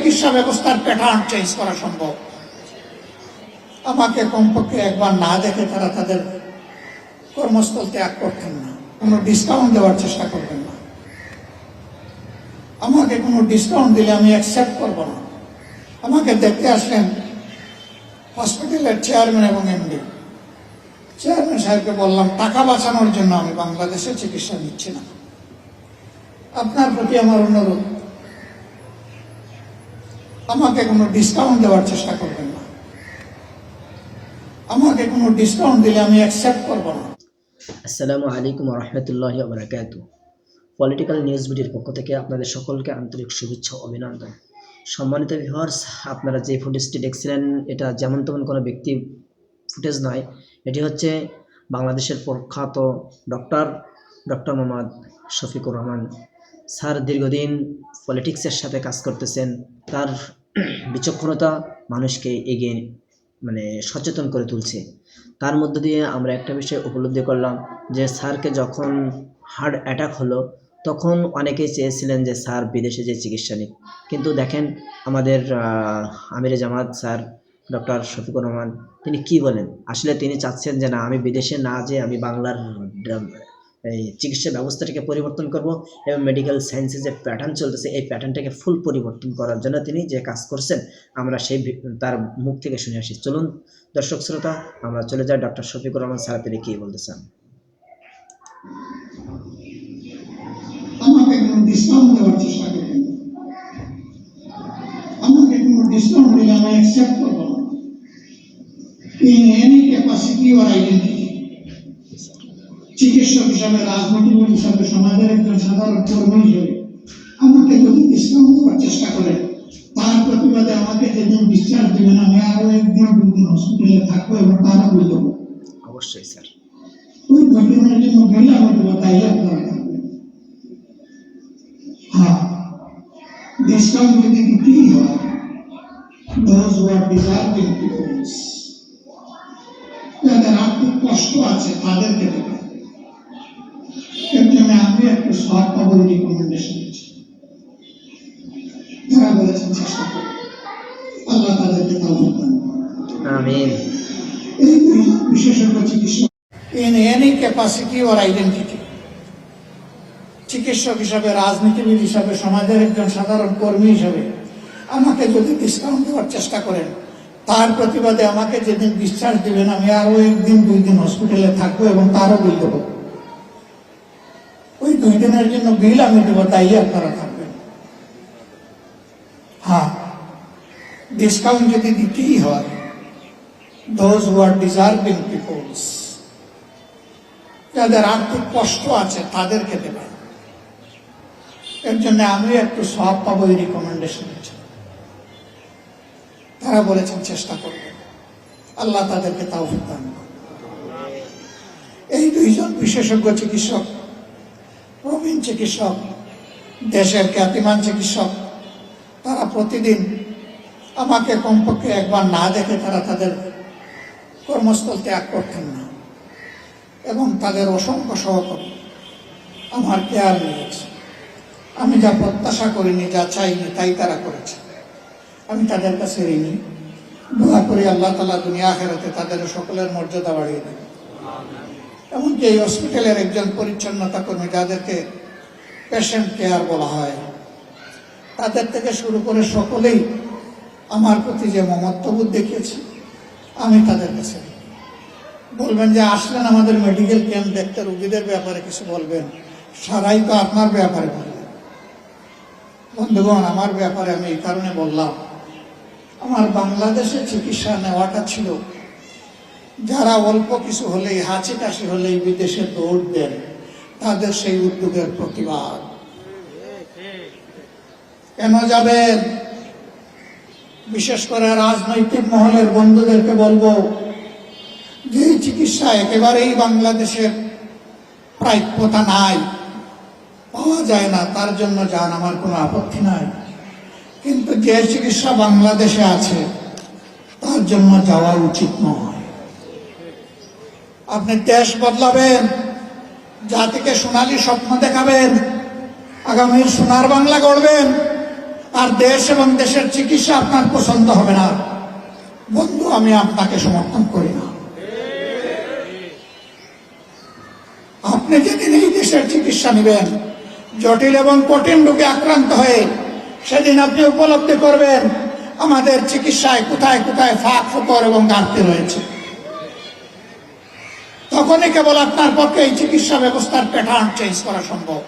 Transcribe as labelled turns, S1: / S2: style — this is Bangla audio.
S1: চিকিৎসা ব্যবস্থার প্যাটার্ন চেঞ্জ করা সম্ভব। আমাকে কমপক্ষে একবার না দেখে তারা তাদের কর্মস্থল ত্যাগ করতেন না। কোনো ডিসকাউন্ট দেওয়ার চেষ্টা করবেন না। আমাকে কোনো ডিসকাউন্ট দিলে আমি অ্যাকসেপ্ট করব না। আমাকে দেখতে আসলেন হসপিটালের চেয়ারম্যান এবং এমডি চেয়ারম্যান সাহেবকে বললাম, টাকা বাঁচানোর জন্য আমি বাংলাদেশে চিকিৎসা নিচ্ছি না। আপনার প্রতি আমার অনুরোধ আমাকে কোনো ডিসকাউন্ট দেওয়ার চেষ্টা করবেন না। আমাকে কোনো ডিসকাউন্ট দিলে আমি অ্যাকসেপ্ট করব না।
S2: আসসালামু আলাইকুম রহমতুল্লাহ বারাকাতু পলিটিক্যাল নিউজ ভিডিওর পক্ষ থেকে আপনাদের সকলকে আন্তরিক শুভেচ্ছা অভিনন্দন। সম্মানিত ভিউয়ার্স আপনারা যে ফুটেজটি দেখছিলেন, এটা যেমন তেমন কোনো ব্যক্তি ফুটেজ নয়। এটি হচ্ছে বাংলাদেশের প্রখ্যাত doctor doctor Mohammad Shafiqur Rahman. Sir দীর্ঘদিন পলিটিক্সের সাথে কাজ করতেছেন। তার বিচক্ষণতা মানুষকে এগিয়ে মানে সচেতন করে তুলছে। তার মধ্য দিয়ে আমরা একটা বিষয় উপলব্ধি করলাম যে স্যারকে যখন হার্ট অ্যাটাক হলো, তখন অনেকেই চেয়েছিলেন যে স্যার বিদেশে যে চিকিৎসা নিক। কিন্তু দেখেন আমাদের আমিরে জামাত স্যার ডক্টর শফিকুর রহমান, তিনি কি বলেন? আসলে তিনি চাচ্ছেন যে না, আমি বিদেশে না যে আমি বাংলার এই চিকিৎসা ব্যবস্থাটাকে পরিবর্তন করব এবং মেডিকেল সায়েন্সের যে প্যাটার্ন চলতেছে, এই প্যাটার্নটাকে ফুল পরিবর্তন করার জন্য তিনি যে কাজ করছেন, আমরা সেই তার মুখ থেকে শুনে আসি। চলুন, দর্শক শ্রোতা, আমরা চলে যাই ডক্টর শফিকুর রহমান স্যার তিনি কি বলতেছেন।
S1: আমাকে কোনো ডিসকাউন্ট দেওয়ার চেষ্টা করবেন আমাকে কোনো ডিসকাউন্ট দিলে আমি accept in any capacity or identity হিসাবে রাজনীতিবিদ হিসাবে সমাজের একজন সাধারণ কর্মী হিসেবে আমাকে যদি ডিসকাউন্ট দেওয়ার চেষ্টা করেন তার প্রতিবাদে আমাকে যেদিন ডিসচার্জ দেবেন আমি আরও একদিন দুদিন হসপিটালে থাকব এবং তারও বুঝব
S2: অবশ্যই স্যার।
S1: ওই ঘটনার জন্য বিল আমি দেবো তাইলে আপনারা থাকবেন। হ্যাঁ ডিসকাউন্ট যদি দিতেই হয়? Those who are deserving যাদের আর্থিক কষ্ট আছে তাদেরকে দেবে রিকমেন্ডেশন যারা বলেছেন চেষ্টা করবে আল্লাহ তাদেরকে দান
S2: আমিন।
S1: এই বিশেষজ্ঞ চিকিৎসক in any capacity or identity চিকিৎসক হিসাবে রাজনীতিবিদ হিসাবে সমাজের একজন সাধারণ কর্মী হিসাবে আমাকে যদি ডিসকাউন্ট দেওয়ার চেষ্টা করেন তার প্রতিবাদে আমাকে যেদিন ডিসচার্জ দিবেন আমি আরও একদিন দুই দিন হসপিটালে থাকব এবং তারও বিল দেবো। দুই দিনের জন্য বিল আমি দেবো, তাই আপনারা থাকবেন। হ্যাঁ ডিসকাউন্ট যদি দিতেই হয়, those who are deserving peoples যাদের আর্থিক কষ্ট আছে, তাদেরকে দেবে এর জন্য আমি একটু সব পাবো এই রিকমেন্ডেশন তারা বলেছেন, চেষ্টা করবে। আল্লাহ তাদেরকে তাও দান এই দুইজন বিশেষজ্ঞ চিকিৎসক প্রবীণ চিকিৎসক, দেশের খ্যাতিমান চিকিৎসক, তারা প্রতিদিন আমাকে কমপক্ষে একবার না দেখে তারা তাদের কর্মস্থল ত্যাগ করতেন না এবং তাদের অসংখ্য সহকর্মী আমার কেয়ার নিয়েছে। আমি যা প্রত্যাশা করিনি, যা চাইনি, তাই তারা করেছে। আমি তাদের কাছে ঋণী। দোয়া করি আল্লাহ তালা দুনিয়া খেরাতে তাদের সকলের মর্যাদা বাড়িয়ে দেবে এমনকি এই হসপিটালের একজন পরিচ্ছন্নতা কর্মী যাদেরকে পেশেন্ট কেয়ার বলা হয়, তাদের থেকে শুরু করে সকলেই আমার প্রতি যে মমত্ববোধ দেখিয়েছে, আমি তাদের কাছে বলবেন যে, আসলেন আমাদের মেডিকেল ক্যাম্প দেখতে, রুগীদের ব্যাপারে কিছু বলবেন? সারাই তো আপনার ব্যাপারে বললেন বন্ধুগণ, আমার ব্যাপারে আমি এই কারণে বললাম, আমার বাংলাদেশে চিকিৎসা নেওয়াটা ছিল যারা অল্প কিছু হলেই, হাঁচি কাশি হলেই বিদেশে দৌড় দেন, তাদের সেই উদ্যোগের প্রতিবাদ। কেন যাবেন? বিশেষ করে রাজনৈতিক মহলের বন্ধুদেরকে বলব, যে চিকিৎসা একেবারেই বাংলাদেশের প্রাপ্যতা নাই, পাওয়া যায় না, তার জন্য যান, আমার কোনো আপত্তি নাই। কিন্তু যে চিকিৎসা বাংলাদেশে আছে, তার জন্য যাওয়া উচিত নয়। আপনি দেশ বদলাবেন, জাতিকে সোনালি স্বপ্ন দেখাবেন, আগামীর সোনার বাংলা গড়বেন, আর দেশ এবং দেশের চিকিৎসা আপনার পছন্দ হবে না। বন্ধু, আমি আপনাকে সমর্থন করি না। আপনি যেদিন এই দেশের চিকিৎসা নেবেন, জটিল এবং কঠিন রোগে আক্রান্ত হয়ে সেদিন আপনি উপলব্ধি করবেন, আমাদের চিকিৎসায় কোথায় কোথায় ফাঁক ফোকর এবং ঘাটতি রয়েছে। তখনই কেবল আপনার পক্ষে এই চিকিৎসা ব্যবস্থার প্যাটার্ন চেঞ্জ করা সম্ভব।